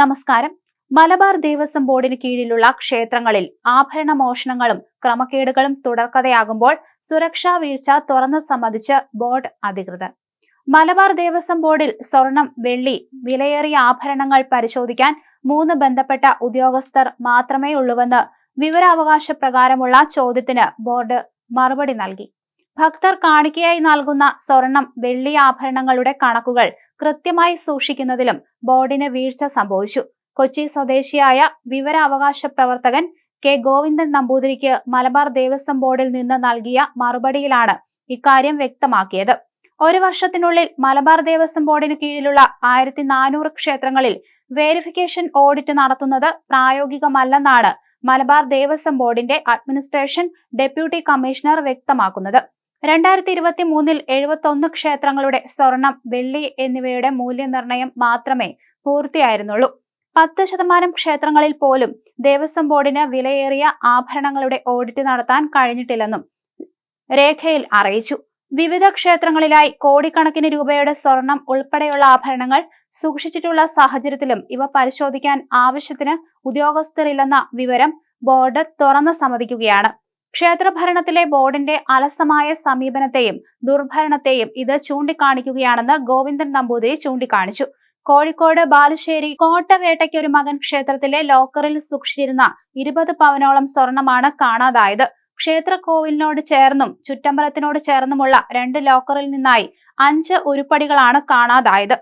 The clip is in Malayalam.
നമസ്കാരം. മലബാർ ദേവസ്വം ബോർഡിന് കീഴിലുള്ള ക്ഷേത്രങ്ങളിൽ ആഭരണ മോഷണങ്ങളും ക്രമക്കേടുകളും തുടർക്കഥയാകുമ്പോൾ സുരക്ഷാ വീഴ്ച തുറന്നു സമ്മതിച്ച് ബോർഡ് അധികൃതർ. മലബാർ ദേവസ്വം ബോർഡിൽ സ്വർണം വെള്ളി വിലയേറിയ ആഭരണങ്ങൾ പരിശോധിക്കാൻ മൂന്ന് ബന്ധപ്പെട്ട ഉദ്യോഗസ്ഥർ മാത്രമേ ഉള്ളൂവെന്ന് വിവരാവകാശ പ്രകാരമുള്ള ചോദ്യത്തിന് ബോർഡ് മറുപടി നൽകി. ഭക്തർ കാണിക്കയായി നൽകുന്ന സ്വർണം വെള്ളി ആഭരണങ്ങളുടെ കണക്കുകൾ കൃത്യമായി സൂക്ഷിക്കുന്നതിലും ബോർഡിന് വീഴ്ച സംഭവിച്ചു. കൊച്ചി സ്വദേശിയായ വിവരാവകാശ പ്രവർത്തകൻ കെ. ഗോവിന്ദൻ നമ്പൂതിരിക്ക് മലബാർ ദേവസ്വം ബോർഡിൽ നിന്ന് നൽകിയ മറുപടിയിലാണ് ഇക്കാര്യം വ്യക്തമാക്കിയത്. ഒരു വർഷത്തിനുള്ളിൽ മലബാർ ദേവസ്വം ബോർഡിന് കീഴിലുള്ള ആയിരത്തി നാനൂറ് ക്ഷേത്രങ്ങളിൽ വേരിഫിക്കേഷൻ ഓഡിറ്റ് നടത്തുന്നത് പ്രായോഗികമല്ലെന്നാണ് മലബാർ ദേവസ്വം ബോർഡിന്റെ അഡ്മിനിസ്ട്രേഷൻ ഡെപ്യൂട്ടി കമ്മീഷണർ വ്യക്തമാക്കുന്നത്. രണ്ടായിരത്തി ഇരുപത്തി മൂന്നിൽ എഴുപത്തൊന്ന് ക്ഷേത്രങ്ങളുടെ സ്വർണം വെള്ളി എന്നിവയുടെ മൂല്യനിർണയം മാത്രമേ പൂർത്തിയായിരുന്നുള്ളൂ. പത്ത് ശതമാനം ക്ഷേത്രങ്ങളിൽ പോലും ദേവസ്വം ബോർഡിന് വിലയേറിയ ആഭരണങ്ങളുടെ ഓഡിറ്റ് നടത്താൻ കഴിഞ്ഞിട്ടില്ലെന്നും രേഖയിൽ അറിയിച്ചു. വിവിധ ക്ഷേത്രങ്ങളിലായി കോടിക്കണക്കിന് രൂപയുടെ സ്വർണം ഉൾപ്പെടെയുള്ള ആഭരണങ്ങൾ സൂക്ഷിച്ചിട്ടുള്ള സാഹചര്യത്തിലും ഇവ പരിശോധിക്കാൻ ആവശ്യത്തിന് ഉദ്യോഗസ്ഥരില്ലെന്ന വിവരം ബോർഡ് തുറന്നു സമ്മതിക്കുകയാണ്. ക്ഷേത്രഭരണത്തിലെ ബോർഡിന്റെ അലസമായ സമീപനത്തെയും ദുർഭരണത്തെയും ഇത് ചൂണ്ടിക്കാണിക്കുകയാണെന്ന് ഗോവിന്ദൻ നമ്പൂതിരി ചൂണ്ടിക്കാണിച്ചു. കോഴിക്കോട് ബാലുശ്ശേരി കോട്ടവേട്ടയ്ക്ക് ഒരു മകൻ ക്ഷേത്രത്തിലെ ലോക്കറിൽ സൂക്ഷിച്ചിരുന്ന ഇരുപത് പവനോളം സ്വർണമാണ് കാണാതായത്. ക്ഷേത്ര കോവിലിനോട് ചേർന്നും ചുറ്റമ്പലത്തിനോട് ചേർന്നുമുള്ള രണ്ട് ലോക്കറിൽ നിന്നായി അഞ്ച് ഉരുപ്പടികളാണ് കാണാതായത്.